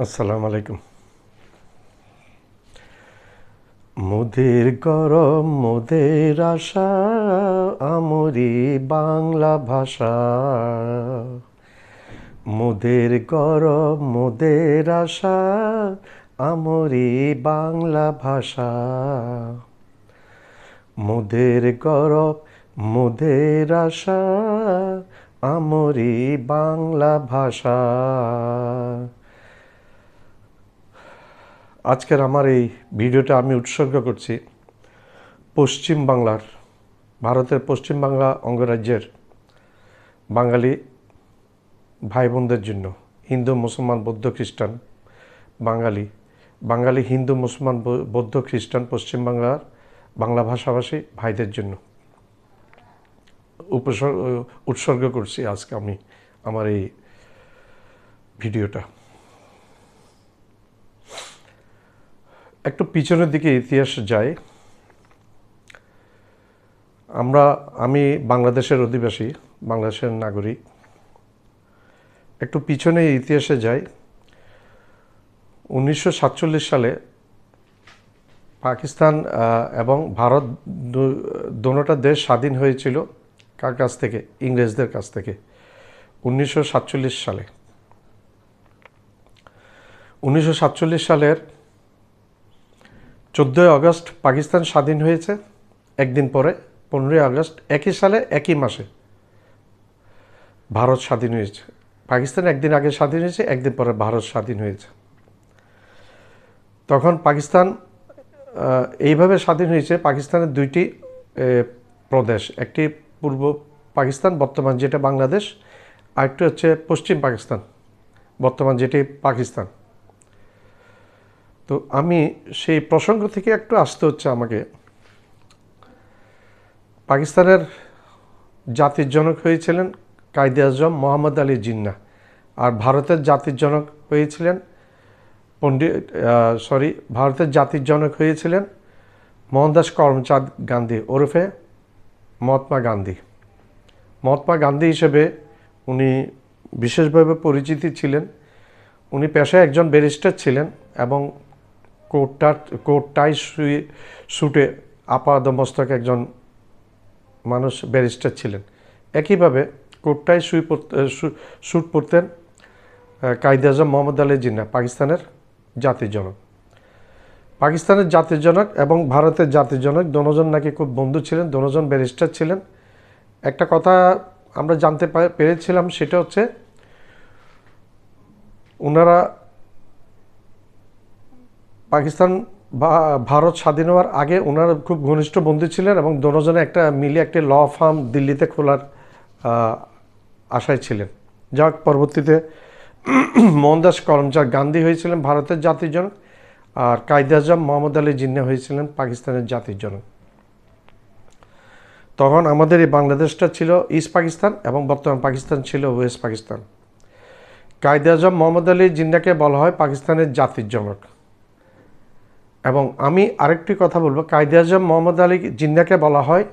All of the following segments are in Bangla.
আসসালামু আলাইকুম। মোদের গরম, মোদের আশা, আমরি বাংলা ভাষা। মোদের গরম, মোদের আশা, আমরি বাংলা ভাষা। মোদের গরব মোদের আশা, আমরি বাংলা ভাষা। আজকের আমার এই ভিডিওটা আমি উৎসর্গ করছি পশ্চিম বাংলার, ভারতের পশ্চিম বাংলা অঙ্গরাজ্যের বাঙালি ভাই বোনদের জন্য। হিন্দু, মুসলমান, বৌদ্ধ, খ্রিস্টান, বাঙালি। বাঙালি, হিন্দু, মুসলমান বৌদ্ধ, খ্রিস্টান, পশ্চিম বাংলার বাংলা ভাষাভাষী ভাইদের জন্য। উপসর্গ, উৎসর্গ করছি আজকে আমি, আমার এই ভিডিওটা। একটু পিছনের দিকে ইতিহাস যায় আমরা, আমি বাংলাদেশের অধিবাসী, বাংলাদেশের নাগরিক। একটু পিছনে ইতিহাসে যাই। উনিশশো সাতচল্লিশ সালে পাকিস্তান এবং ভারত দোনোটা দেশ স্বাধীন হয়েছিল কার কাছ থেকে? ইংরেজদের কাছ থেকে। উনিশশো সাতচল্লিশ সালে। উনিশশো সাতচল্লিশ সালের চোদ্দোই আগস্ট পাকিস্তান স্বাধীন হয়েছে, একদিন পরে, পনেরোই আগস্ট একই সালে, একই মাসে। ভারত স্বাধীন হয়েছে। পাকিস্তান একদিন আগে স্বাধীন হয়েছে, একদিন পরে ভারত স্বাধীন হয়েছে। তখন পাকিস্তান এইভাবে স্বাধীন হয়েছে, পাকিস্তানের দুইটি প্রদেশ। একটি পূর্ব পাকিস্তান, বর্তমান যেটা বাংলাদেশ, আরেকটি হচ্ছে পশ্চিম পাকিস্তান, বর্তমান যেটি পাকিস্তান। তো আমি সেই প্রসঙ্গ থেকে একটু আসতে হচ্ছে আমাকে। পাকিস্তানের জাতির জনক হয়েছিলেন কায়দে আজম মোহাম্মদ আলী জিন্না আর ভারতের জাতির জনক হয়েছিলেন পণ্ডিত সরি ভারতের জাতির জনক হয়েছিলেন মোহনদাস করমচাঁদ গান্ধী ওরফে মহাত্মা গান্ধী। মহাত্মা গান্ধী হিসেবে উনি বিশেষভাবে পরিচিতি ছিলেন। উনি পেশায় একজন ব্যারিস্টার ছিলেন এবং কোটটা কোট টাই শুয়ে শুটে আপাদমস্তক একজন মানুষ, ব্যারিস্টার ছিলেন। একইভাবে কোটটাই শুই শ্যুট পরতেন কায়দে আজম মোহাম্মদ আলী জিন্না, পাকিস্তানের জাতির জনক। পাকিস্তানের জাতির জনক এবং ভারতের জাতির জনক দোনোজন নাকি খুব বন্ধু ছিলেন দোনোজন ব্যারিস্টার ছিলেন। একটা কথা আমরা জানতে পেরেছিলাম, সেটা হচ্ছে ওনারা পাকিস্তান ভারত স্বাধীন হওয়ার আগে ওনারা খুব ঘনিষ্ঠ বন্ধু ছিলেন এবং দোনোজনে একটা মিলে একটি ল ফার্ম দিল্লিতে খোলার আশায় ছিলেন। যাক, পরবর্তীতে মোহনদাস করমচাঁদ গান্ধী হয়েছিলেন ভারতের জাতির জনক আর কায়দে আজম, মোহাম্মদ আলী জিন্না হয়েছিলেন পাকিস্তানের জাতির জনক। তখন আমাদের এই বাংলাদেশটা ছিল ইস্ট পাকিস্তান এবং বর্তমান পাকিস্তান ছিল ওয়েস্ট পাকিস্তান। কায়দে আজম, মোহাম্মদ আলী জিন্নাকে বলা হয় পাকিস্তানের জাতির জনক। এবং আমি আরেকটি কথা বলব। কায়দে আজম মোহাম্মদ আলী জিন্নাকে বলা হয়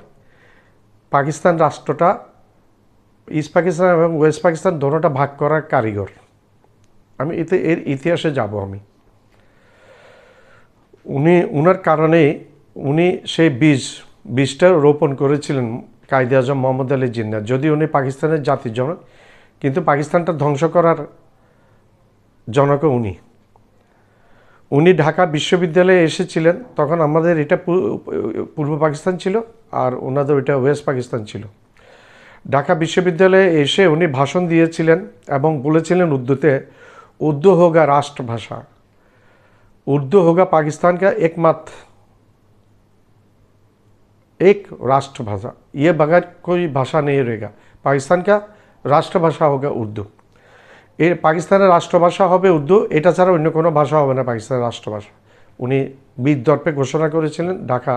পাকিস্তান রাষ্ট্রটা, ইস্ট পাকিস্তান এবং ওয়েস্ট পাকিস্তান দোনোটা ভাগ করার কারিগর। আমি এতে, এর ইতিহাসে যাব আমি। উনি, উনার কারণে উনি সেই বীজ, বীজটা রোপণ করেছিলেন কায়দে আজম মোহাম্মদ আলী জিন্না। যদি উনি পাকিস্তানের জাতির জনক, কিন্তু পাকিস্তানটা ধ্বংস করার জনকও উনি। উনি ঢাকা বিশ্ববিদ্যালয়ে এসেছিলেন তখন আমাদের এটা পূ- পূর্ব পাকিস্তান ছিল আর ওনাদের ওইটা ওয়েস্ট পাকিস্তান ছিল ঢাকা বিশ্ববিদ্যালয়ে এসে উনি ভাষণ দিয়েছিলেন এবং বলেছিলেন উর্দুতে উর্দু হোগা রাষ্ট্রভাষা उर्दू होगा पाकिस्तान का एकमात्र एक राष्ट्रभाषा ये बगैर कोई भाषा नहीं रहेगा পাকিস্তান का রাষ্ট্রভাষা হোগা উর্দু এর পাকিস্তানের রাষ্ট্রভাষা হবে উর্দু, এটা ছাড়া অন্য কোনো ভাষা হবে না পাকিস্তানের রাষ্ট্রভাষা। উনি বীর দর্পে ঘোষণা করেছিলেন ঢাকা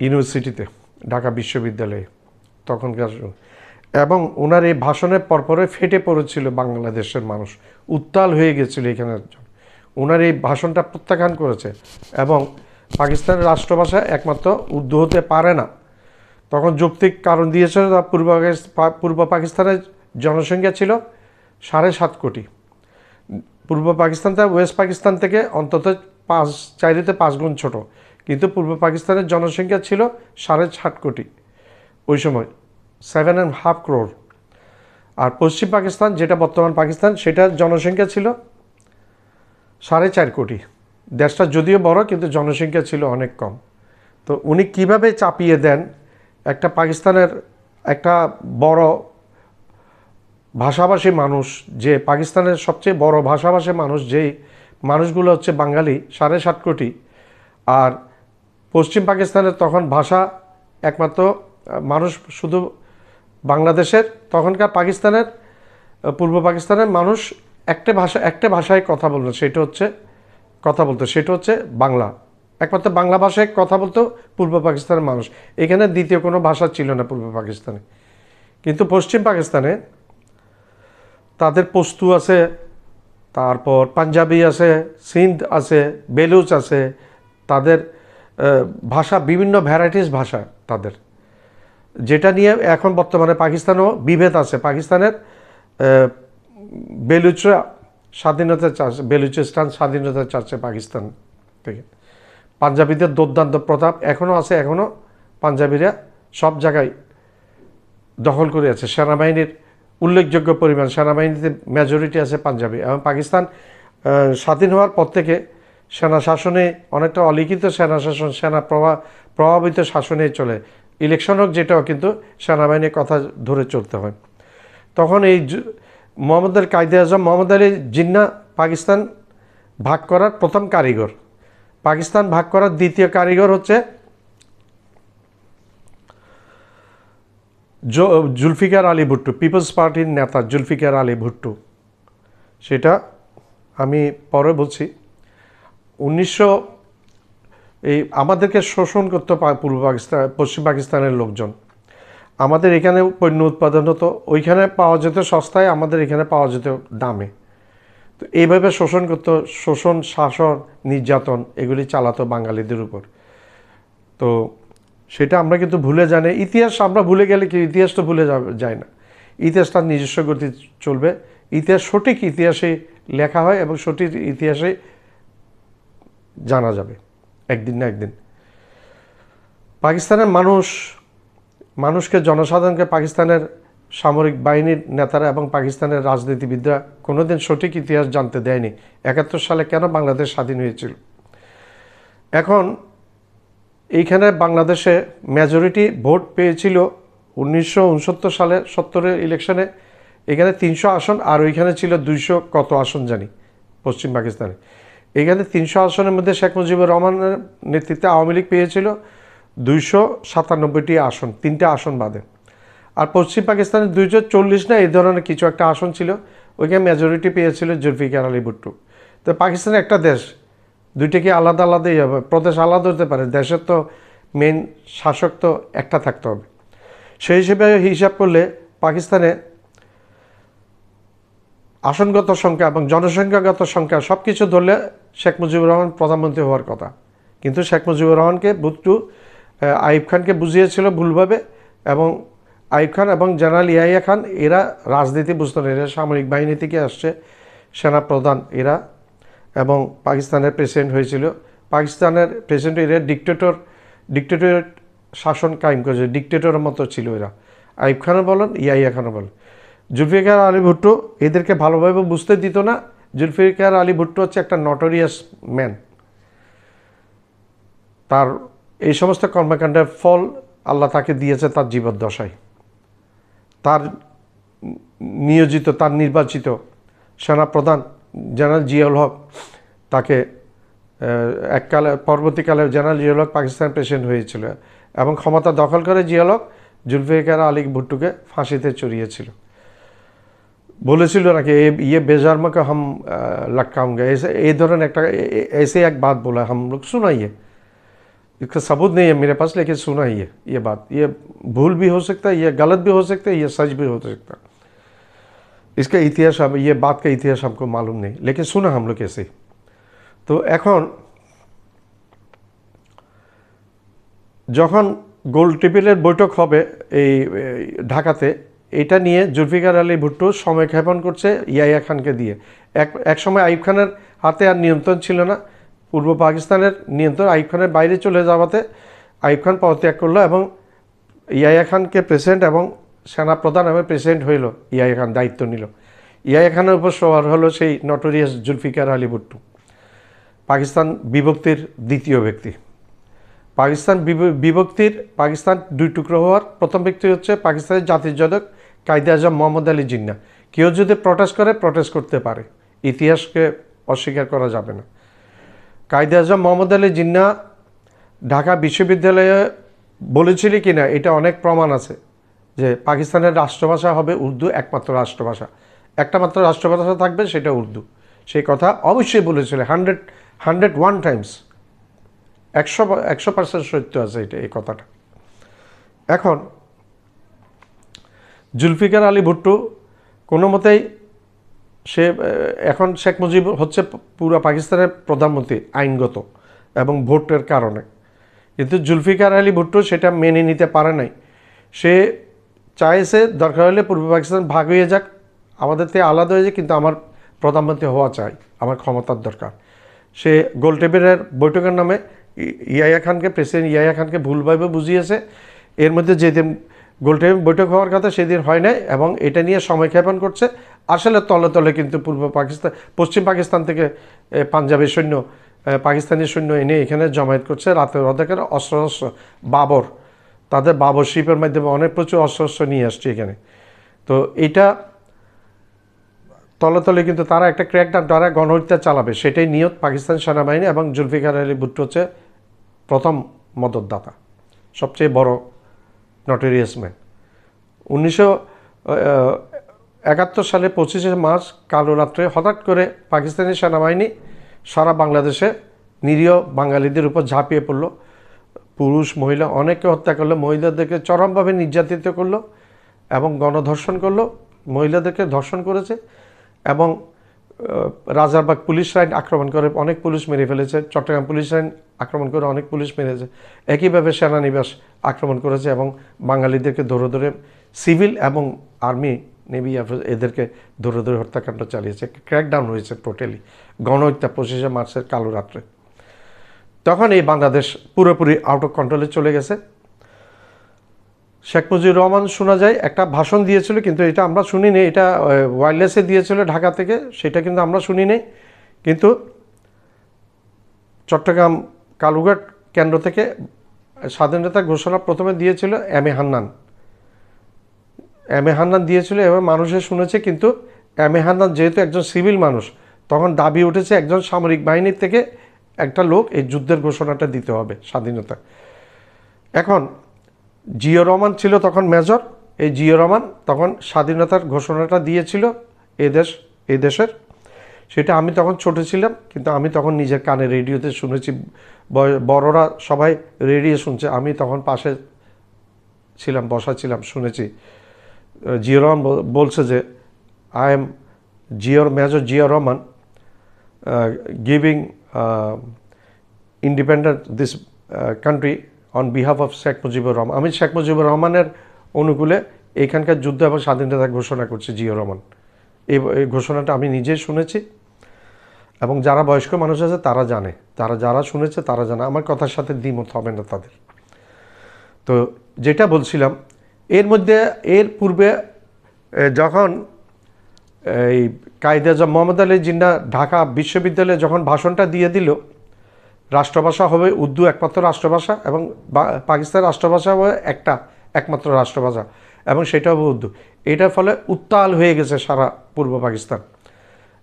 ইউনিভার্সিটিতে, ঢাকা বিশ্ববিদ্যালয়ে তখনকার এবং ওনার এই ভাষণের পরপরে ফেটে পড়েছিল বাংলাদেশের মানুষ। উত্তাল হয়ে গেছিল এখানে। ওনার এই ভাষণটা প্রত্যাখ্যান করেছে। এবং পাকিস্তানের রাষ্ট্রভাষা একমাত্র উর্দু হতে পারে না। তখন যৌক্তিক কারণ দিয়েছিল তা পূর্ব পূর্ব পাকিস্তানের জনসংখ্যা ছিল সাড়ে সাত কোটি। পূর্ব পাকিস্তান থেকে ওয়েস্ট পাকিস্তান থেকে অন্তত পাঁচ চাইতে পাঁচ গুণ ছোট। কিন্তু পূর্ব পাকিস্তানের জনসংখ্যা ছিল সাড়ে সাত কোটি। ওই সময় সেভেন অ্যান্ড হাফ ক্রোর আর পশ্চিম পাকিস্তান, যেটা বর্তমান পাকিস্তান, সেটার জনসংখ্যা ছিল সাড়ে চার কোটি। দেশটা যদিও বড়, কিন্তু জনসংখ্যা ছিল অনেক কম। তো উনি কীভাবে চাপিয়ে দেন একটা পাকিস্তানের একটা বড় ভাষাভাষী মানুষ, যে পাকিস্তানের সবচেয়ে বড় ভাষাভাষী মানুষ, যেই মানুষগুলো হচ্ছে বাঙালি, সাড়ে সাত কোটি। আর পশ্চিম পাকিস্তানের তখন ভাষা একমাত্র মানুষ শুধু বাংলাদেশের, তখনকার পাকিস্তানের পূর্ব পাকিস্তানের মানুষ একটা ভাষা, একটা ভাষায় কথা বলতো সেটা হচ্ছে, কথা বলতো, সেটা হচ্ছে বাংলা। একমাত্র বাংলা ভাষায় কথা বলতো পূর্ব পাকিস্তানের মানুষ। এখানে দ্বিতীয় কোনো ভাষা ছিল না পূর্ব পাকিস্তানে। কিন্তু পশ্চিম পাকিস্তানে তাদের পস্তু আছে, তারপর পাঞ্জাবি আছে, সিন্ধ আছে, বেলুচ আছে, তাদের ভাষা বিভিন্ন ভ্যারাইটিস ভাষা তাদের। যেটা নিয়ে এখন বর্তমানে পাকিস্তানও বিভেদ আছে। পাকিস্তানের বেলুচরা স্বাধীনতা চাচ্ছে বেলুচিস্তান স্বাধীনতা চাচ্ছে পাকিস্তান থেকে। পাঞ্জাবিদের দুর্দান্ত প্রতাপ এখনও আছে এখনও পাঞ্জাবিরা সব জায়গায় দখল করে আছে। সেনাবাহিনীর উল্লেখযোগ্য পরিমাণ সেনাবাহিনীতে মেজরিটি আছে পাঞ্জাবি এবং পাকিস্তান স্বাধীন হওয়ার পর থেকে সেনা শাসনে অনেকটা অলিখিত সেনা শাসন, সেনা প্রভা, প্রভাবিত শাসনে চলে। ইলেকশন হোক যেটাও কিন্তু সেনাবাহিনীর কথা ধরে চলতে হয়। তখন এই জু- মোহাম্মদ আলী কায়দে আজম, মোহাম্মদ আলী জিন্না পাকিস্তান ভাগ করার প্রথম কারিগর। পাকিস্তান ভাগ করার দ্বিতীয় কারিগর হচ্ছে জুলফিকার আলী ভুট্টু, পিপলস পার্টির নেতা জুলফিকার আলী ভুট্টু। সেটা আমি পরে বলছি। উনিশশো, এই আমাদেরকে শোষণ করতে পূর্ব পাকিস্তান, পশ্চিম পাকিস্তানের লোকজন। আমাদের এখানে পণ্য উৎপাদন হতো, ওইখানে পাওয়া যেত সস্তায়, আমাদের এখানে পাওয়া যেত দামে। তো এইভাবে শোষণ করতো, শোষণ, শাসন, নির্যাতন, এগুলি চালাতো বাঙালিদের উপর। তো সেটা আমরা কিন্তু ভুলে জানি ইতিহাস আমরা ভুলে গেলে কি ইতিহাস তো ভুলে যায় না। ইতিহাস তার নিজস্ব গতি চলবে। ইতিহাস সঠিক ইতিহাসে লেখা হয় এবং সঠিক ইতিহাসে জানা যাবে, একদিন না একদিন। পাকিস্তানের মানুষ, মানুষকে, জনসাধারণকে পাকিস্তানের সামরিক বাহিনীর নেতারা এবং পাকিস্তানের রাজনীতিবিদরা কোনোদিন সঠিক ইতিহাস জানতে দেয়নি। একাত্তর সালে কেন বাংলাদেশ স্বাধীন হয়েছিল? এখন এইখানে বাংলাদেশে মেজরিটি ভোট পেয়েছিল উনিশশো উনসত্তর সালে সত্তরের ইলেকশনে এখানে তিনশো আসন, আর ওইখানে ছিল দুইশো কত আসন জানি, পশ্চিম পাকিস্তানে। এখানে তিনশো আসনের মধ্যে শেখ মুজিবুর রহমানের নেতৃত্বে আওয়ামী লীগ পেয়েছিল দুইশো সাতানব্বইটি আসন, তিনটা আসন বাদে। আর পশ্চিম পাকিস্তানে দুইশো চল্লিশ না, এই ধরনের কিছু একটা আসন ছিল, ওইখানে মেজরিটি পেয়েছিল জুলফিকার আলী ভুট্টু। তো পাকিস্তান একটা দেশ দুইটা কি আলাদা আলাদাই হবে, প্রদেশ আলাদা হতে পারে, দেশের তো মেন শাসক তো একটা থাকতে হবে। সেই হিসেবে হিসাব করলে পাকিস্তানে আসনগত সংখ্যা এবং জনসংখ্যাগত সংখ্যা সব কিছু ধরলে শেখ মুজিবুর রহমান প্রধানমন্ত্রী হওয়ার কথা। কিন্তু শেখ মুজিবুর রহমানকে ভুট্টু আইব খানকে বুঝিয়েছিল ভুলভাবে এবং আইব খান এবং জেনারেল ইয়াহিয়া খান, এরা রাজনীতি বুঝতো না এরা সামরিক বাহিনী থেকে আসছে সেনা প্রধান এরা এবং পাকিস্তানের প্রেসিডেন্ট হয়েছিল। পাকিস্তানের প্রেসিডেন্ট এরা ডিকটেটর ডিকটেটর শাসন কায়েম করেছে ডিকটেটরের মতো ছিল এরা। আইব খানও বলেন, ইয়াহিয়া খানও বলেন। জুলফিকার আলী ভুট্টো এদেরকে ভালোভাবে বুঝতে দিত না। জুলফিকার আলী ভুট্টো হচ্ছে একটা নটোরিয়াস ম্যান তার এই সমস্ত কর্মকাণ্ডের ফল আল্লাহ তাকে দিয়েছে তার জীবদ্দশায়। তার নিয়োজিত, তার নির্বাচিত সেনাপ্রধান জেনারেল জিয়াউল হক তাকে এককালে, পরবর্তীকালে জেনারেল জিয়াউল হক পাকিস্তান প্রেসিডেন্ট হয়েছিল এবং ক্ষমতা দখল করে জিয়াউল হক জুলফিকার আলী ভুট্টুকে ফাঁসিতে চড়িয়েছিল। বলেছিল নাকি ইয়ে বেজারমাকে হাম এসে, এই ধরনের একটা এসে এক বাদ বলে, হাম লোক শোনাইয়ে। इसका सबूत नहीं है मेरे पास लेकिन सुना ही है ये बात ये भूल भी हो सकता है ये गलत भी हो सकता है ये सच भी हो सकता है इसका इतिहास हम ये बात का इतिहास हमको मालूम नहीं लेकिन सुना हम लोग ऐसे ही। তো এখন যখন গোল টেবিলের বৈঠক হবে এই এই ঢাকাতে এটা নিয়ে জুলফিকার আলী ভুট্টো সময় ক্ষেপণ করছে ইয়াইয়া খানকে দিয়ে এক এক সময় আইব খানের হাতে আর নিয়ন্ত্রণ ছিল না পূর্ব পাকিস্তানের নিয়ন্ত্রণ আইব খানের বাইরে চলে যাওয়াতে আইব খান পদত্যাগ করল এবং ইয়াইয়া খানকে প্রেসিডেন্ট এবং সেনা প্রধান এবং প্রেসিডেন্ট হইল। ইয়াইয়া খান দায়িত্ব নিল। ইয়াইয়া খানের উপর সবার হলো সেই নটোরিয়াস জুলফিকার আলী ভুট্টো, পাকিস্তান বিভক্তির দ্বিতীয় ব্যক্তি। পাকিস্তান বিভ- বিভক্তির পাকিস্তান দুই টুকরো হওয়ার প্রথম ব্যক্তি হচ্ছে পাকিস্তানের জাতির জনক কায়দে আজম মোহাম্মদ আলী জিন্না। কেউ যদি প্রটেস্ট করে, প্রটেস্ট করতে পারে। ইতিহাসকে অস্বীকার করা যাবে না। কায়দে আজম মোহাম্মদ আলী জিন্না ঢাকা বিশ্ববিদ্যালয়ে বলেছিল কি না এটা অনেক প্রমাণ আছে যে পাকিস্তানের রাষ্ট্রভাষা হবে উর্দু, একমাত্র রাষ্ট্রভাষা। একটা মাত্র রাষ্ট্রভাষা থাকবে, সেটা উর্দু। সেই কথা অবশ্যই বলেছিল, হান্ড্রেড হান্ড্রেড ওয়ান টাইমস। একশো একশো পার্সেন্ট সত্য আছে এটা, এই কথাটা। এখন, জুলফিকার আলী ভুট্টু কোনো মতেই সে এখন শেখ মুজিব হচ্ছে পুরো পাকিস্তানের প্রধানমন্ত্রী, আইনগত এবং ভোটের কারণে। কিন্তু জুলফিকার আলী ভুট্টো সেটা মেনে নিতে পারে নাই। সে চাইছে দরকার হলে পূর্ব পাকিস্তান ভাগ হয়ে যাক। আমাদের থেকে আলাদা হয়ে যাক, কিন্তু আমার প্রধানমন্ত্রী হওয়া চাই, আমার ক্ষমতার দরকার। সে গোলটেবিলের বৈঠকের নামে ইয়াইয়া খানকে, প্রেসিডেন্ট ইয়াইয়া খানকে ভুলভাবে বুঝিয়েছে। এর মধ্যে যেদিন গোলটেবিল বৈঠক হওয়ার কথা সেদিন হয় নাই এবং এটা নিয়ে সময় ক্ষেপণ করছে। আসলে তলে তলে কিন্তু পূর্ব পাকিস্তান পশ্চিম পাকিস্তান থেকে পাঞ্জাবের সৈন্য পাকিস্তানি সৈন্য এনে এখানে জমায়েত করছে। রাতের অর্ধেকের অস্ত্র বাবর, তাদের বাবর শিপের মাধ্যমে অনেক প্রচুর অস্ত্র অস্ত্র নিয়ে আসছে এখানে। তো এটা তলে তলে কিন্তু তারা একটা ক্র্যাকডাউন, তারা গণহত্যা চালাবে, সেটাই নিয়ত পাকিস্তান সেনাবাহিনী এবং জুলফিকার আলী ভুট্টো হচ্ছে প্রথম মদতদাতা, সবচেয়ে বড় নটেরিয়াস ম্যান উনিশশো একাত্তর সালে পঁচিশে মার্চ কালো রাত্রে হঠাৎ করে পাকিস্তানি সেনাবাহিনী সারা বাংলাদেশে নিরীহ বাঙালিদের উপর ঝাঁপিয়ে পড়ল। পুরুষ, মহিলা অনেককে হত্যা করল, মহিলাদেরকে চরমভাবে নির্যাতিত করল এবং গণধর্ষণ করল, মহিলাদেরকে ধর্ষণ করেছে এবং রাজারবাগ পুলিশ লাইন আক্রমণ করে অনেক পুলিশ মেরে ফেলেছে, চট্টগ্রাম পুলিশ লাইন আক্রমণ করে অনেক পুলিশ মেরেছে। একইভাবে সেনানিবাস আক্রমণ করেছে এবং বাঙালিদেরকে ধরে ধরে সিভিল এবং আর্মি, নেভি এদেরকে ধরে ধরে হত্যাকাণ্ড চালিয়েছে। ক্র্যাকডাউন হয়েছে টোটালি গণহত্যা পঁচিশে মার্চের কালো রাত্রে। তখন এই বাংলাদেশ পুরোপুরি আউট অফ কন্ট্রোলে চলে গেছে। শেখ মুজিবুর রহমান শোনা যায়, একটা ভাষণ দিয়েছিল, কিন্তু এটা আমরা শুনিনি, এটা ওয়ারলেসে দিয়েছিল ঢাকা থেকে, সেটা কিন্তু আমরা শুনিনি। কিন্তু চট্টগ্রাম কালুঘাট কেন্দ্র থেকে স্বাধীনতা ঘোষণা প্রথমে দিয়েছিল M A Hannan. M A Hannan দিয়েছিল এবার মানুষে শুনেছে, কিন্তু এম এ হান্নান যেহেতু একজন সিভিল মানুষ, তখন দাবি উঠেছে একজন সামরিক বাহিনীর থেকে একটা লোক এই যুদ্ধের ঘোষণাটা দিতে হবে স্বাধীনতা। এখন জিও রহমান ছিল তখন মেজর। এই জিও রহমান তখন স্বাধীনতার ঘোষণাটা দিয়েছিল এ দেশ এই দেশের। সেটা আমি তখন ছোট ছিলাম, কিন্তু আমি তখন নিজের কানে রেডিওতে শুনেছি। বড়রা সবাই রেডিও শুনছে। আমি তখন পাশে ছিলাম, বসা ছিলাম, শুনেছি। জিও রহমান বল- বলছে যে I am Ziaur major Zia Rahman giving independent this country on behalf of Sheikh Mujibur Rahman আমি শেখ মুজিবুর রহমানের অনুকূলে এখানকার যুদ্ধ এবং স্বাধীনতা ঘোষণা করছি জিও রহমান। এই ঘোষণাটা আমি নিজেই শুনেছি এবং যারা বয়স্ক মানুষ আছে তারা জানে। তারা যারা শুনেছে তারা জানে। আমার কথার সাথে দ্বিমত হবে না তাদের। তো যেটা বলছিলাম, এর মধ্যে, এর পূর্বে যখন, এই কায়দে আজম মোহাম্মদ আলী জিন্না ঢাকা বিশ্ববিদ্যালয়ে যখন ভাষণটা দিয়ে দিল রাষ্ট্রভাষা হবে উর্দু একমাত্র রাষ্ট্রভাষা এবং পাকিস্তান রাষ্ট্রভাষা হবে একটা একমাত্র রাষ্ট্রভাষা এবং সেটা হবে উর্দু। এটার ফলে উত্তাল হয়ে গেছে সারা পূর্ব পাকিস্তান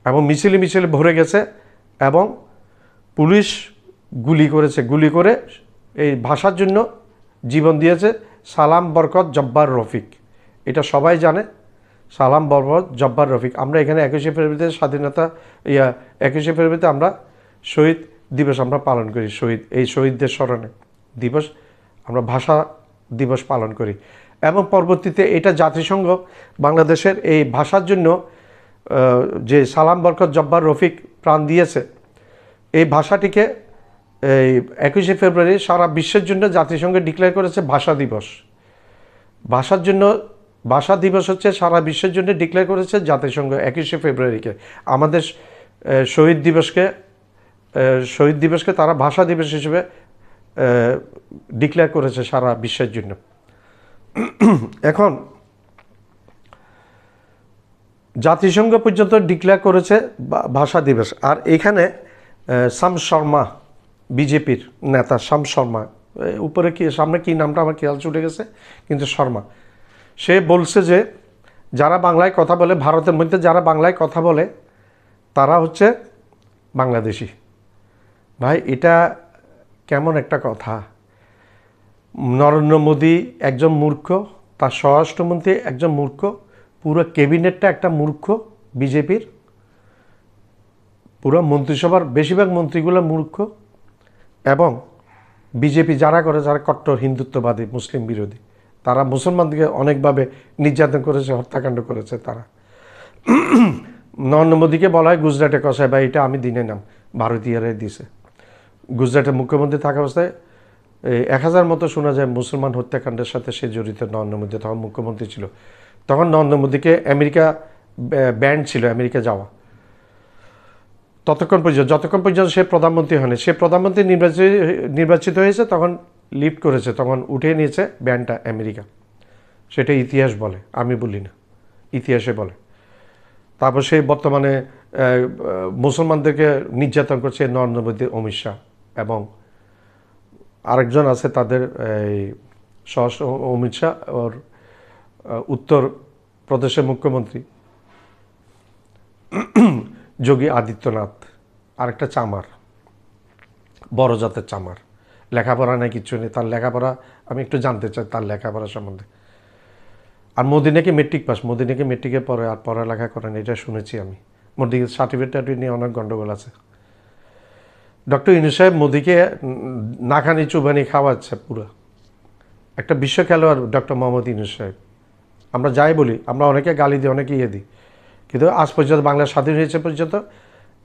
এবং মিছিলে মিছিলে ভরে গেছে এবং পুলিশ গুলি করেছে, গুলি করে এই ভাষার জন্য জীবন দিয়েছে সালাম বরকত জব্বার রফিক। এটা সবাই জানে, সালাম বরকত জব্বার রফিক। আমরা এখানে একুশে ফেব্রুয়ারিতে স্বাধীনতা, ইয়া, একুশে ফেব্রুয়ারিতে আমরা শহীদ দিবস আমরা পালন করি, শহীদ, এই শহীদদের স্মরণে দিবস আমরা ভাষা দিবস পালন করি। এবং পরবর্তীতে এটা জাতিসংঘ, বাংলাদেশের এই ভাষার জন্য যে সালাম বরকত জব্বার রফিক প্রাণ দিয়েছে, এই ভাষাটিকে এই একুশে ফেব্রুয়ারি সারা বিশ্বের জন্য জাতিসংঘ ডিক্লেয়ার করেছে ভাষা দিবস। ভাষার জন্য, ভাষা দিবস হচ্ছে সারা বিশ্বের জন্য ডিক্লেয়ার করেছে জাতিসংঘ একুশে ফেব্রুয়ারিকে। আমাদের শহীদ দিবসকে শহীদ দিবসকে তারা ভাষা দিবস হিসেবে ডিক্লেয়ার করেছে সারা বিশ্বের জন্য। এখন, জাতিসংঘ পর্যন্ত ডিক্লেয়ার করেছে ভাষা দিবস। আর এখানে শাম শর্মা, বিজেপির নেতা শাম শর্মা উপরে কি, সামনে কি নামটা আমার খেয়াল ছুটে গেছে, কিন্তু শর্মা। সে বলছে যে, যারা বাংলায় কথা বলে, ভারতের মধ্যে যারা বাংলায় কথা বলে, তারা হচ্ছে বাংলাদেশি। ভাই, এটা কেমন একটা কথা? নরেন্দ্র মোদী একজন মূর্খ, তার স্বরাষ্ট্রমন্ত্রী একজন মূর্খ, পুরো ক্যাবিনেটটা একটা মূর্খ বিজেপির। পুরো মন্ত্রিসভার বেশিরভাগ মন্ত্রীগুলো মূর্খ এবং বিজেপি যারা করে, যারা কট্টর, হিন্দুত্ববাদী, মুসলিম বিরোধী, তারা মুসলমানদেরকে অনেকভাবে নির্যাতন করেছে, হত্যাকাণ্ড করেছে তারা। নরেন্দ্র মোদীকে বলা হয়, গুজরাটে কষায় বা এটা আমি দিনে নাম, ভারতীয়রাই দিছে। গুজরাটের মুখ্যমন্ত্রী থাকা অবস্থায় এক হাজার মতো শোনা যায় মুসলমান হত্যাকাণ্ডের সাথে সে জড়িত নরেন্দ্র মোদী তখন মুখ্যমন্ত্রী ছিল, তখন নরেন্দ্র মোদীকে আমেরিকা ব্যান্ড ছিল, আমেরিকা যাওয়া। ততক্ষণ পর্যন্ত, যতক্ষণ পর্যন্ত সে প্রধানমন্ত্রী হয়নি, সে প্রধানমন্ত্রী নির্বাচিত নির্বাচিত হয়েছে, তখন লিফট করেছে, তখন উঠে নিয়েছে ব্যান্ডটা আমেরিকা। সেটা ইতিহাস বলে, আমি বলি না, ইতিহাসে বলে। তারপর সেই বর্তমানে মুসলমানদেরকে নির্যাতন করছে নরেন্দ্র মোদী, অমিত শাহ। এবং আরেকজন আছে তাদের এই স্বরাষ্ট্র অমিত শাহ, ওর উত্তর প্রদেশের মুখ্যমন্ত্রী। যোগী আদিত্যনাথ, আরেকটা চামার, বড় জাতের চামার। লেখাপড়া নেই, কিচ্ছু নেই। তার লেখাপড়া, আমি একটু জানতে চাই তার লেখাপড়া সম্বন্ধে। আর মোদি নাকি মেট্রিক পাস মোদি নাকি মেট্রিকে পড়ে আর পড়ালেখা করেন, এটা শুনেছি আমি। মোদি সার্টিফিকেট নিয়ে অনেক গণ্ডগোল আছে। ডক্টর ইনু সাহেব মোদীকে নাখানি চুবানি খাওয়াচ্ছে পুরো। একটা বিশ্ব খেলোয়াড় ডক্টর মোহাম্মদ ইনু সাহেব। আমরা যাই বলি, আমরা অনেকে গালি দিই, অনেকে ইয়ে দিই। কিন্তু আজ পর্যন্ত বাংলা স্বাধীন হয়েছে পর্যন্ত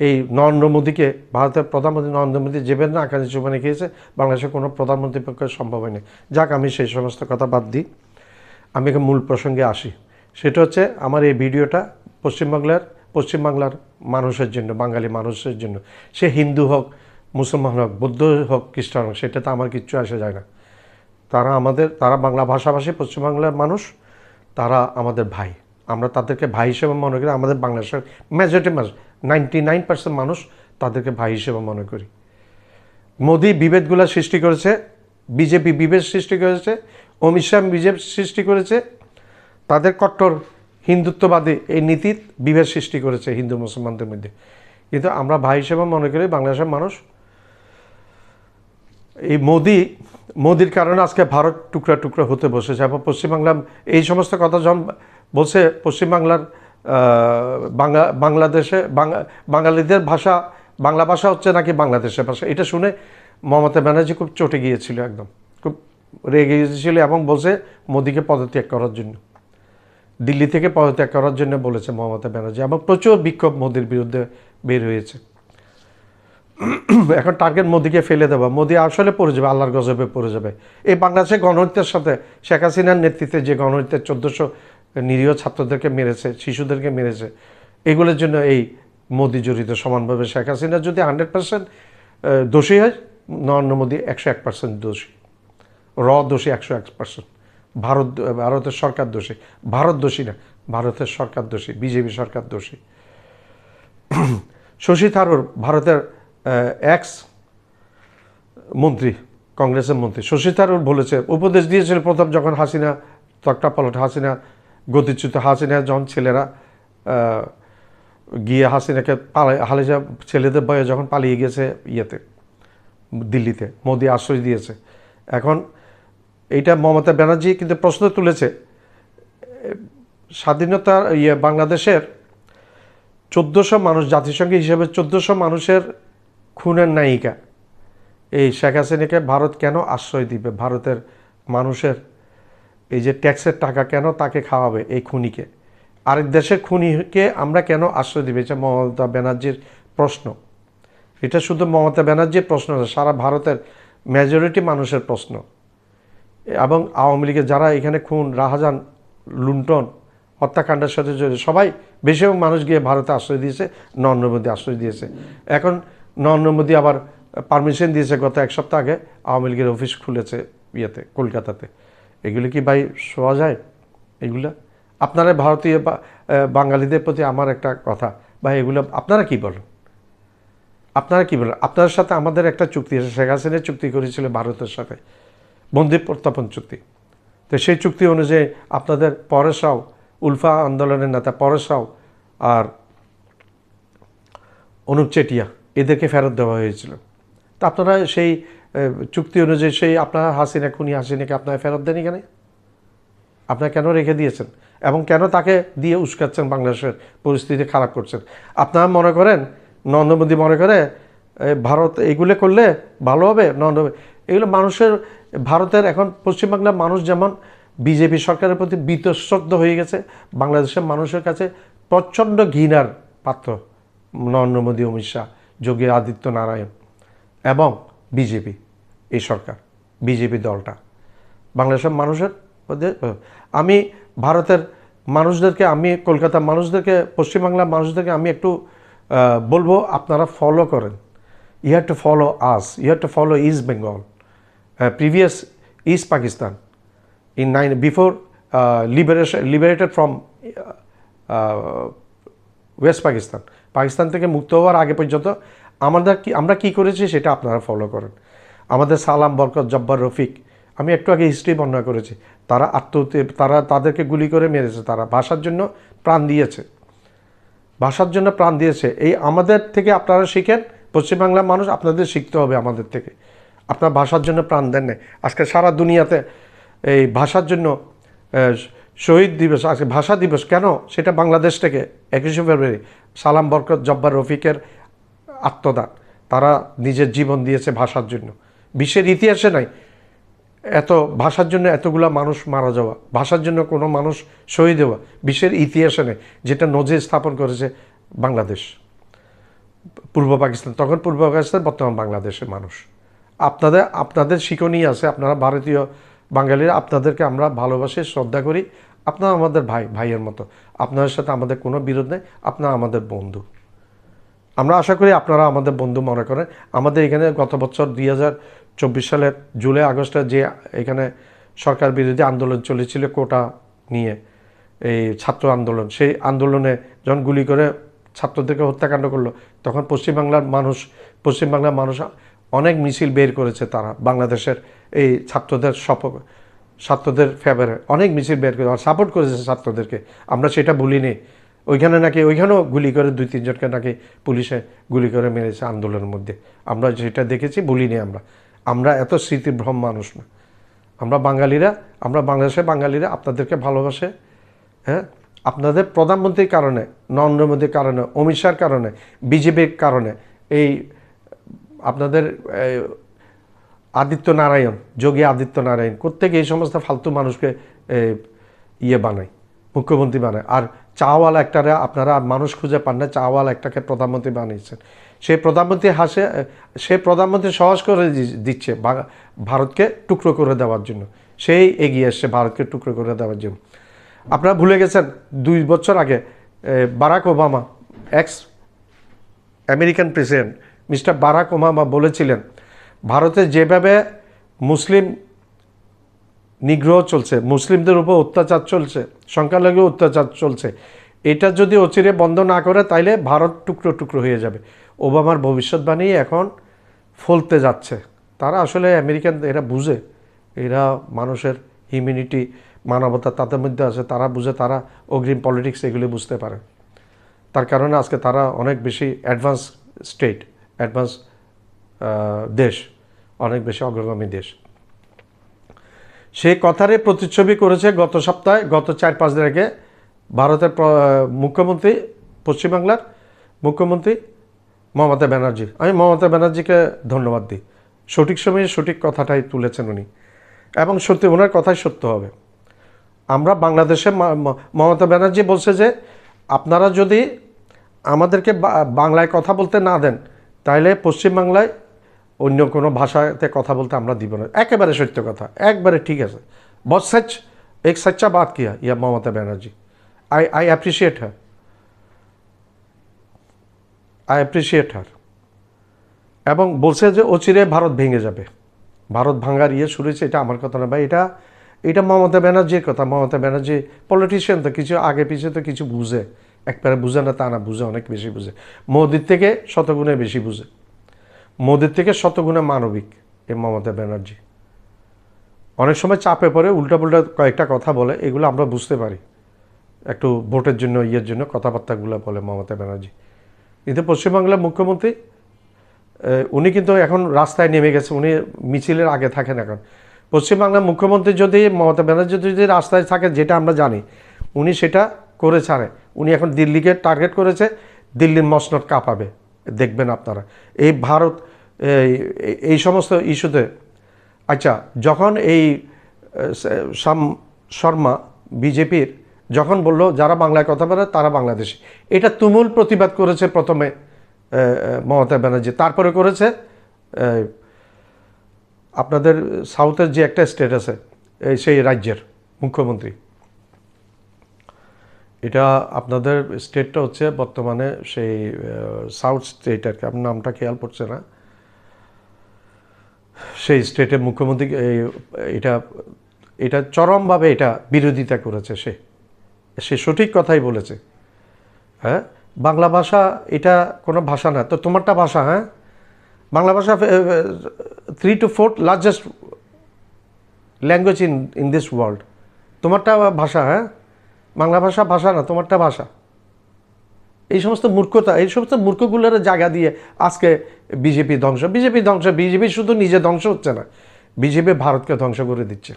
এই নরেন্দ্র মোদীকে, ভারতের প্রধানমন্ত্রী নরেন্দ্র মোদী যেভাবে না আকাশে চুবানি খেয়েছে বাংলাদেশের কোনো প্রধানমন্ত্রীর পক্ষে সম্ভব হয়নি। যাক, আমি সেই সমস্ত কথা বাদ দিই। আমি মূল প্রসঙ্গে আসি। সেটা হচ্ছে আমার এই ভিডিওটা পশ্চিমবাংলার পশ্চিমবাংলার মানুষের জন্য, বাঙালি মানুষের জন্য। সে হিন্দু হোক মুসলমান হোক বৌদ্ধ হোক, খ্রিস্টান হোক সেটাতে আমার কিচ্ছু আসে যায় না। তারা আমাদের, তারা বাংলা ভাষাভাষী, পশ্চিমবাংলার মানুষ, তারা আমাদের ভাই। আমরা তাদেরকে ভাই হিসেবে মনে করি, আমাদের বাংলাদেশের মেজরিটি মানুষ নাইনটি নাইন পার্সেন্ট মানুষ তাদেরকে ভাই হিসেবে মনে করি। মোদী বিভেদগুলো সৃষ্টি করেছে, বিজেপি বিভেদ সৃষ্টি করেছে, অমিত শাহ বিজেপ সৃষ্টি করেছে, তাদের কট্টর, হিন্দুত্ববাদী এই নীতির বিভেদ সৃষ্টি করেছে হিন্দু মুসলমানদের মধ্যে। কিন্তু আমরা ভাই হিসেবে মনে করি, বাংলাদেশের মানুষ এই মোদি, মোদির কারণে আজকে ভারত টুকরা টুকরা হতে বসেছে। এবং পশ্চিমবাংলা এই সমস্ত কথা যখন বলছে, পশ্চিমবাংলার বাংলা, বাংলাদেশে বাঙা- বাঙালিদের ভাষা, বাংলা ভাষা হচ্ছে নাকি বাংলাদেশের ভাষা? এটা শুনে মমতা ব্যানার্জি খুব চটে গিয়েছিল একদম। খুব রেগে গিয়েছিল এবং বলছে, মোদিকে পদত্যাগ করার জন্য। দিল্লি থেকে পদত্যাগ করার জন্য বলেছে মমতা ব্যানার্জি। এবং প্রচুর বিক্ষোভ মোদির বিরুদ্ধে বের হয়েছে। এখন টার্গেট মোদিকে ফেলে দেওয়া মোদি আসলে পড়ে যাবে, আল্লাহর গজবে পড়ে যাবে। এই বাংলাদেশের গণহত্যার সাথে শেখ হাসিনার নেতৃত্বে যে গণহত্যার চোদ্দোশো নিরীহ ছাত্রদেরকে মেরেছে, শিশুদেরকে মেরেছে, এগুলোর জন্য এই মোদি জড়িত সমানভাবে। শেখ হাসিনা যদি হান্ড্রেড পার্সেন্ট দোষী হয়, নরেন্দ্র মোদী একশো এক পার্সেন্ট দোষী। র দোষী একশো এক পার্সেন্ট ভারত, ভারতের সরকার দোষী। ভারত দোষী না, ভারতের সরকার দোষী, বিজেপি সরকার দোষী। শশী থারুর ভারতের এক্স মন্ত্রী, কংগ্রেসের মন্ত্রী। শশী থারুর বলেছে, উপদেশ দিয়েছিল প্রথম যখন হাসিনা, তক্তা পালট হাসিনা, গতিচ্যুত হাসিনা, যখন ছেলেরা গিয়ে হাসিনাকে হালিজা ছেলেদের বয়ে যখন পালিয়ে গেছে ইয়েতে, দিল্লিতে, মোদি আশ্রয় দিয়েছে। এখন এইটা মমতা ব্যানার্জি কিন্তু প্রশ্ন তুলেছে স্বাধীনতার ইয়ে বাংলাদেশের চোদ্দোশো মানুষ, জাতিসংঘ হিসেবে চোদ্দোশো মানুষের খুনের নায়িকা। এই শেখ হাসিনাকে ভারত কেন আশ্রয় দিবে? ভারতের মানুষের এই যে ট্যাক্সের টাকা কেন তাকে খাওয়াবে এই খুনিকে? আরেক দেশের খুনিকে আমরা কেন আশ্রয় দিবে? এটা মমতা ব্যানার্জির প্রশ্ন। এটা শুধু মমতা ব্যানার্জির প্রশ্ন না, সারা ভারতের মেজরিটি মানুষের প্রশ্ন। এবং আওয়ামী লীগের যারা এখানে খুন, রাহাজান, লুণ্ঠন, হত্যাকাণ্ডের সাথে জড়িত, সবাই বেশিরভাগ মানুষ গিয়ে ভারতে আশ্রয় দিয়েছে, নরেন্দ্র মোদী আশ্রয় দিয়েছে। এখন নরেন্দ্র মোদী আবার পারমিশন দিয়েছে গত এক সপ্তাহ আগে আওয়ামী লীগের অফিস খুলেছে ইয়েতে, কলকাতাতে। এগুলো কি ভাই শোয়া যায়? এগুলা? আপনারা ভারতীয় বাঙালিদের প্রতি আমার একটা কথা। ভাই, এগুলো আপনারা কি বলেন? আপনারা কি বলেন? আপনার সাথে আমাদের একটা চুক্তি আছে। শেখ হাসিনা চুক্তি করেছিল ভারতের সাথে। বন্দী প্রত্যাপন চুক্তি। তো সেই চুক্তি অনুযায়ী আপনাদের পরেশ রাও উলফা আন্দোলনের নেতা পরেশাও আর অনুপ চেটিয়া এদেরকে ফেরত দেওয়া হয়েছিল। তা আপনারা সেই চুক্তি অনুযায়ী সেই আপনারা হাসিনা, খুনি হাসিনাকে আপনারা ফেরত দেন এখানে? আপনারা কেন রেখে দিয়েছেন? এবং কেন তাকে দিয়ে উস্কাচ্ছেন বাংলাদেশের পরিস্থিতি খারাপ করছেন? আপনারা মনে করেন, নরেন্দ্র মনে করে ভারত এগুলো করলে ভালো হবে? নরেন্দ্র এগুলো মানুষের, ভারতের এখন পশ্চিমবাংলার মানুষ যেমন বিজেপি সরকারের প্রতি বিতশ্রদ্ধ হয়ে গেছে, বাংলাদেশের মানুষের কাছে প্রচণ্ড ঘৃণার পাত্র নরেন্দ্র মোদী, অমিত শাহ। যোগী আদিত্য নারায়ণ এবং বিজেপি, এই সরকার, বিজেপি দলটা। বাংলাদেশের মানুষের মধ্যে, আমি ভারতের মানুষদেরকে, আমি কলকাতার মানুষদেরকে, পশ্চিমবাংলার মানুষদেরকে আমি একটু বলব, আপনারা ফলো করেন। You have to follow us you have to follow East Bengal previous East Pakistan in nine before liberation liberated from West Pakistan Pakistan থেকে মুক্ত হওয়ার আগে পর্যন্ত আমাদের কি আমরা কি করেছি সেটা আপনারা ফলো করেন। আমাদের সালাম, বরকত, জব্বার, রফিক, আমি একটু আগে হিস্ট্রি বর্ণনা করেছি। তারা আত্মহত্যা, তারা তাদেরকে গুলি করে মেরেছে, তারা ভাষার জন্য প্রাণ দিয়েছে। ভাষার জন্য প্রাণ দিয়েছে। এই আমাদের থেকে আপনারা শিখেন, পশ্চিমবাংলার মানুষ আপনাদের শিখতে হবে আমাদের থেকে। আপনার ভাষার জন্য প্রাণ দেন নাই। আজকে সারা দুনিয়াতে এই ভাষার জন্য শহীদ দিবস, আজকে ভাষা দিবস কেন? সেটা বাংলাদেশ থেকে একুশে ফেব্রুয়ারি। সালাম বরকত জব্বার রফিকের আত্মদান। তারা নিজের জীবন দিয়েছে ভাষার জন্য। বিশ্বের ইতিহাসে নাই। এত ভাষার জন্য এতগুলা মানুষ মারা যাওয়া, ভাষার জন্য কোনো মানুষ শহীদ হওয়া, বিশ্বের ইতিহাসে নেই, যেটা নজির স্থাপন করেছে বাংলাদেশ। পূর্ব পাকিস্তান, তখন পূর্ব পাকিস্তান, বর্তমান বাংলাদেশের মানুষ। আপনাদের আপনাদের শিকনই আছে, আপনারা ভারতীয় বাঙালিরা, আপনাদেরকে আমরা ভালোবাসি, শ্রদ্ধা করি আপনারা আমাদের ভাই, ভাইয়ের মতো। আপনাদের সাথে আমাদের কোনো বিরোধ নেই, আপনারা আমাদের বন্ধু। আমরা আশা করি আপনারা আমাদের বন্ধু মনে করেন। আমাদের এখানে গত বছর দুই হাজার চব্বিশ সালের জুলাই, আগস্টে যে এখানে সরকার বিরোধী আন্দোলন চলেছিল, কোটা নিয়ে, এই ছাত্র আন্দোলন, সেই আন্দোলনে যখন গুলি করে ছাত্রদেরকে হত্যাকাণ্ড করল, তখন পশ্চিমবাংলার মানুষ পশ্চিমবাংলার মানুষ অনেক মিছিল বের করেছে তারা, বাংলাদেশের এই ছাত্রদের সপ ছাত্রদের ফেভারে অনেক মিছিল বের করে সাপোর্ট করেছে ছাত্রদেরকে। আমরা সেটা ভুলিনি। ওইখানে নাকি, ওইখানেও গুলি করে দুই তিনজনকে নাকি পুলিশে গুলি করে মেরেছে আন্দোলনের মধ্যে। আমরা যেটা দেখেছি, ভুলিনি আমরা। আমরা এত স্মৃতিভ্রম মানুষ না। আমরা বাঙালিরা, আমরা বাংলাদেশের বাঙালিরা আপনাদেরকে ভালোবাসে হ্যাঁ? আপনাদের প্রধানমন্ত্রীর কারণে, নরেন্দ্র মোদীর কারণে, অমিত কারণে, বিজেপির কারণে, এই আপনাদের আদিত্য নারায়ণ যোগী আদিত্য নারায়ণ প্রত্যেকে এই সমস্ত ফালতু মানুষকে ইয়ে বানায়, মুখ্যমন্ত্রী বানায়। আর চাওয়ালা একটারে আপনারা মানুষ খুঁজে পান না, চাওয়ালা একটাকে প্রধানমন্ত্রী বানিয়েছেন। সেই প্রধানমন্ত্রী হাসে সে প্রধানমন্ত্রী সহজ করে দিচ্ছে ভারতকে টুকরো করে দেওয়ার জন্য। সেই এগিয়ে এসছে ভারতকে টুকরো করে দেওয়ার জন্য। আপনারা ভুলে গেছেন, দুই বছর আগে Barack Obama ex American president mister Barack Obama বলেছিলেন ভারতে যেভাবে মুসলিম নিগ্রহ চলছে, মুসলিমদের উপর অত্যাচার চলছে, সংখ্যালঘু অত্যাচার চলছে, এটা যদি অচিরে বন্ধ না করে, তাইলে ভারত টুকরো টুকরো হয়ে যাবে। ওবামার ভবিষ্যৎবাণী এখন ফলতে যাচ্ছে। তারা আসলে আমেরিকান, এরা বুঝে। এরা মানুষের হিউম্যানিটি, মানবতা তাদের মধ্যে আছে, তারা বুঝে, তারা অগ্রিম পলিটিক্স এগুলি বুঝতে পারে। তার কারণে আজকে তারা অনেক বেশি অ্যাডভান্স স্টেট, অ্যাডভান্স দেশ। অনেক বেশি অগ্রগামী দেশ। সেই কথারই প্রতিচ্ছবি করেছে গত সপ্তাহে, গত চার পাঁচ দিন আগে ভারতের মুখ্যমন্ত্রী, পশ্চিমবাংলার মুখ্যমন্ত্রী মমতা ব্যানার্জি। আমি মমতা ব্যানার্জিকে ধন্যবাদ দিই। সঠিক সময়ে সঠিক কথাটাই তুলেছেন উনি। এবং সত্যি ওনার কথাই সত্য হবে। আমরা বাংলাদেশে মমতা ব্যানার্জি বলছে যে, আপনারা যদি আমাদেরকে বাংলায় কথা বলতে না দেন তাহলে পশ্চিমবাংলায় অন্য কোনো ভাষাতে কথা বলতে আমরা দিব না। একেবারে সত্য কথা, একবারে ঠিক আছে। বস সচ, এক সচ্চা বাদ কিয়া, ইয়া Mamata Banerjee. I I appreciate her I appreciate her এবং বলছে যে অচিরে ভারত ভেঙে যাবে। ভারত ভাঙার ইয়ে শুরু এটা আমার কথা না ভাই, এটা এটা মমতা ব্যানার্জির কথা। মমতা ব্যানার্জি পলিটিশিয়ান তো কিছু আগে পিছিয়ে তো কিছু বুঝে। একবারে বুঝে না, তা না বুঝে, অনেক বেশি বুঝে। মোদির থেকে শতগুণে বেশি বুঝে। মোদির থেকে শতগুণে মানবিক এই মমতা ব্যানার্জি। অনেক সময় চাপে পড়ে উল্টাপুল্টা কয়েকটা কথা বলে, এগুলো আমরা বুঝতে পারি। একটু ভোটের জন্য, ইয়ের জন্য কথাবার্তাগুলো বলে মমতা ব্যানার্জি। কিন্তু পশ্চিমবাংলার মুখ্যমন্ত্রী উনি কিন্তু এখন রাস্তায় নেমে গেছে, উনি মিছিলের আগে থাকেন এখন। পশ্চিমবাংলার মুখ্যমন্ত্রী যদি, মমতা ব্যানার্জি যদি রাস্তায় থাকে যেটা আমরা জানি, উনি সেটা করে ছাড়ে। উনি এখন দিল্লিকে টার্গেট করেছে, দিল্লির মসনদ কাঁপাবে। দেখবেন আপনারা। এই ভারত এই- সমস্ত ইস্যুতে। আচ্ছা যখন এই শাম শর্মা, বিজেপির, যখন বলল যারা বাংলায় কথা বলে তারা বাংলাদেশি। এটা তুমুল প্রতিবাদ করেছে প্রথমে মমতা ব্যানার্জি। তারপরে করেছে আপনাদের সাউথের যে একটা স্টেট আছে সেই রাজ্যের মুখ্যমন্ত্রী। এটা আপনাদের স্টেটটা হচ্ছে বর্তমানে সেই সাউথ স্টেট আর কি। আপনার নামটা খেয়াল পড়ছে না। সেই স্টেটের মুখ্যমন্ত্রী এটা এটা চরমভাবে এটা বিরোধিতা করেছে সে। সে সঠিক কথাই বলেছে। হ্যাঁ? বাংলা ভাষা এটা কোনো ভাষা না। তো তোমারটা ভাষা হ্যাঁ? বাংলা ভাষা three to fourth largest language in in this world তোমারটা ভাষা হ্যাঁ? বাংলা ভাষা ভাষা না, তোমারটা ভাষা। এই সমস্ত মূর্খতা, এই সমস্ত মূর্খগুলোর জায়গা দিয়ে আজকে বিজেপি ধ্বংস। বিজেপি ধ্বংস, বিজেপি শুধু নিজে ধ্বংস হচ্ছে না, বিজেপি ভারতকে ধ্বংস করে দিচ্ছে।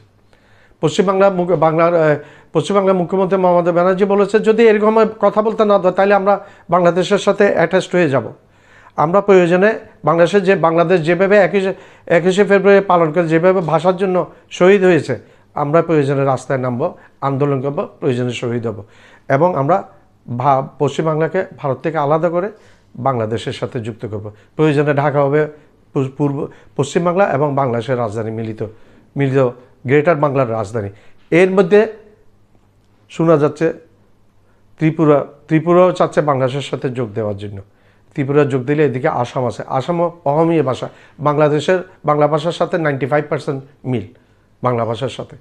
পশ্চিমবাংলা বাংলার পশ্চিমবাংলার মুখ্যমন্ত্রী মমতা ব্যানার্জি বলেছে, যদি এরকম কথা বলতে না দেয়, তাহলে আমরা বাংলাদেশের সাথে অ্যাটাচড হয়ে যাব। আমরা প্রয়োজনে বাংলাদেশের যে, বাংলাদেশ যেভাবে একুশে একুশে ফেব্রুয়ারি পালন করে, যেভাবে ভাষার জন্য শহীদ হয়েছে, আমরা প্রয়োজনে রাস্তায় নামবো, আন্দোলন করব, প্রয়োজনে শহীদ হব। এবং আমরা ভা- পশ্চিমবাংলাকে ভারত থেকে আলাদা করে বাংলাদেশের সাথে যুক্ত করব। প্রয়োজনে ঢাকা হবে পূর্ব, পশ্চিমবাংলা এবং বাংলাদেশের রাজধানী মিলিত মিলিত গ্রেটার বাংলার রাজধানী। এর মধ্যে শোনা যাচ্ছে ত্রিপুরা, ত্রিপুরাও চাচ্ছে বাংলাদেশের সাথে যোগ দেওয়ার জন্য। ত্রিপুরা যোগ দিলে এদিকে আসাম আছে। আসামও অহমীয় ভাষা। বাংলাদেশের, বাংলা ভাষার সাথে নাইনটি ফাইভ পার্সেন্ট মিল বাংলা ভাষার সাথে।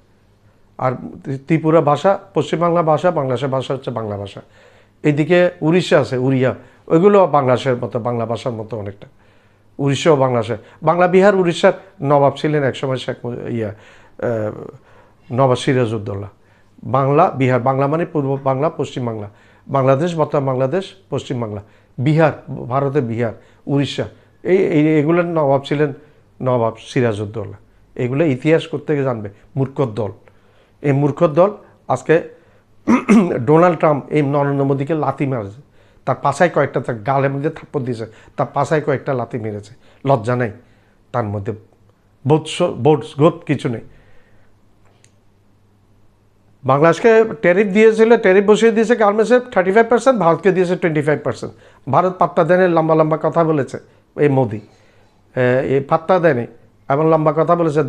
আর ত্রিপুরা ভাষা, পশ্চিমবাংলা ভাষা, বাংলাদেশের ভাষা হচ্ছে বাংলা ভাষা। এদিকে উড়িষ্যা আছে, উড়িয়া। ওইগুলো বাংলাদেশের মতো, বাংলা ভাষার মতো অনেকটা। উড়িষ্যাও বাংলাদেশের। বাংলা বিহার উড়িষ্যার নবাব ছিলেন একসময় শেখ ইয়া নবাব সিরাজউদ্দৌলা। বাংলা বিহার, বাংলা মানে পূর্ব বাংলা, পশ্চিম বাংলা। বাংলাদেশ, বর্তমান বাংলাদেশ, পশ্চিম বাংলা। বিহার, ভারতের বিহার, উড়িষ্যা। এই এই, এগুলোর নবাব ছিলেন নবাব সিরাজউদ্দৌলা। এগুলো ইতিহাস করতে জানবে, মূর্খর দল। এই মূর্খর দল আজকে ডোনাল্ড ট্রাম্প এই নরেন্দ্র মোদীকে লাথি মারেছে। তার পাশায় কয়েকটা তার গালের মধ্যে থাপ্পড় দিয়েছে। তার পাশায় কয়েকটা লাথি মেরেছে। লজ্জা নেই। তার মধ্যে বোধ বোধ গোধ কিছু নেই। বাংলাদেশকে ট্যারিফ দিয়েছিল ট্যারিফ বসিয়ে দিয়েছে গার্মেন্টসে থার্টি ফাইভ পার্সেন্ট ভারতকে দিয়েছে টোয়েন্টি ফাইভ পার্সেন্ট ভারত পাত্তা দেয়নি, লম্বা লম্বা কথা বলেছে এই মোদি। এই পাত্তা দেয়নি। এমন লম্বা কথা বলেছে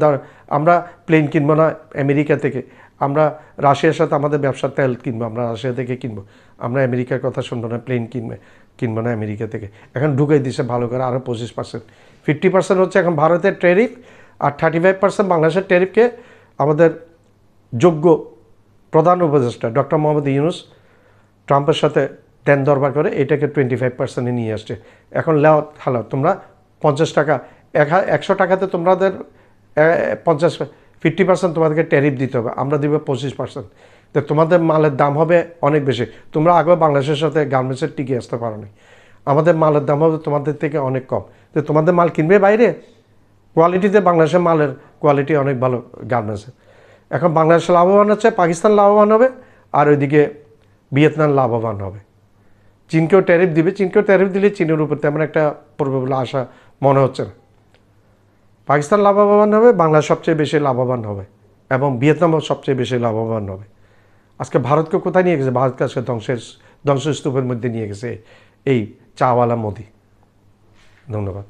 আমরা প্লেন কিনবো না আমেরিকা থেকে। আমরা রাশিয়ার সাথে আমাদের ব্যবসার তেল কিনবো, আমরা রাশিয়া থেকে কিনবো, আমরা আমেরিকার কথা শুনব না প্লেন কিনবে, কিনবো না আমেরিকা থেকে। এখন ঢুকাই দিছে ভালো করে আরও পঁচিশ পার্সেন্ট ফিফটি পার্সেন্ট হচ্ছে এখন ভারতের ট্যারিফ আর থার্টি ফাইভ পার্সেন্ট বাংলাদেশের ট্যারিফকে আমাদের যোগ্য প্রধান উপদেষ্টা ডক্টর মোহাম্মদ ইউনুস ট্রাম্পের সাথে দেন দরবার করে, এটাকে টোয়েন্টি ফাইভ পার্সেন্টে নিয়ে আসছে। এখন লেও হালো তোমরা পঞ্চাশ টাকা, এক একশো টাকাতে তোমাদের পঞ্চাশ ফিফটি পার্সেন্ট তোমাদেরকে ট্যারিফ দিতে হবে। আমরা দিব পঁচিশ পার্সেন্ট। তো তোমাদের মালের দাম হবে অনেক বেশি। তোমরা আগেও বাংলাদেশের সাথে গার্মেন্টসের টিকে আসতে পারো নি আমাদের মালের দাম হবে তোমাদের থেকে অনেক কম। তো তোমাদের মাল কিনবে বাইরে? কোয়ালিটিতে বাংলাদেশের মালের কোয়ালিটি অনেক ভালো গার্মেন্টসের এখন বাংলাদেশ লাভবান হচ্ছে, পাকিস্তান লাভবান হবে, আর ওইদিকে ভিয়েতনাম লাভবান হবে। চীনকেও ট্যারিফ দিবে। চীনকেও ট্যারিফ দিলে চীনের উপর তেমন একটা পড়বে বলে আশা মনে হচ্ছে না। পাকিস্তান লাভবান হবে বাংলা সবচেয়ে বেশি লাভবান হবে এবং ভিয়েতনামও সবচেয়ে বেশি লাভবান হবে। আজকে ভারতকে কোথায় নিয়ে গেছে? ভারতকে আজকে ধ্বংসের, ধ্বংসস্তূপের মধ্যে নিয়ে গেছে এই চাওয়ালা মোদি। ধন্যবাদ।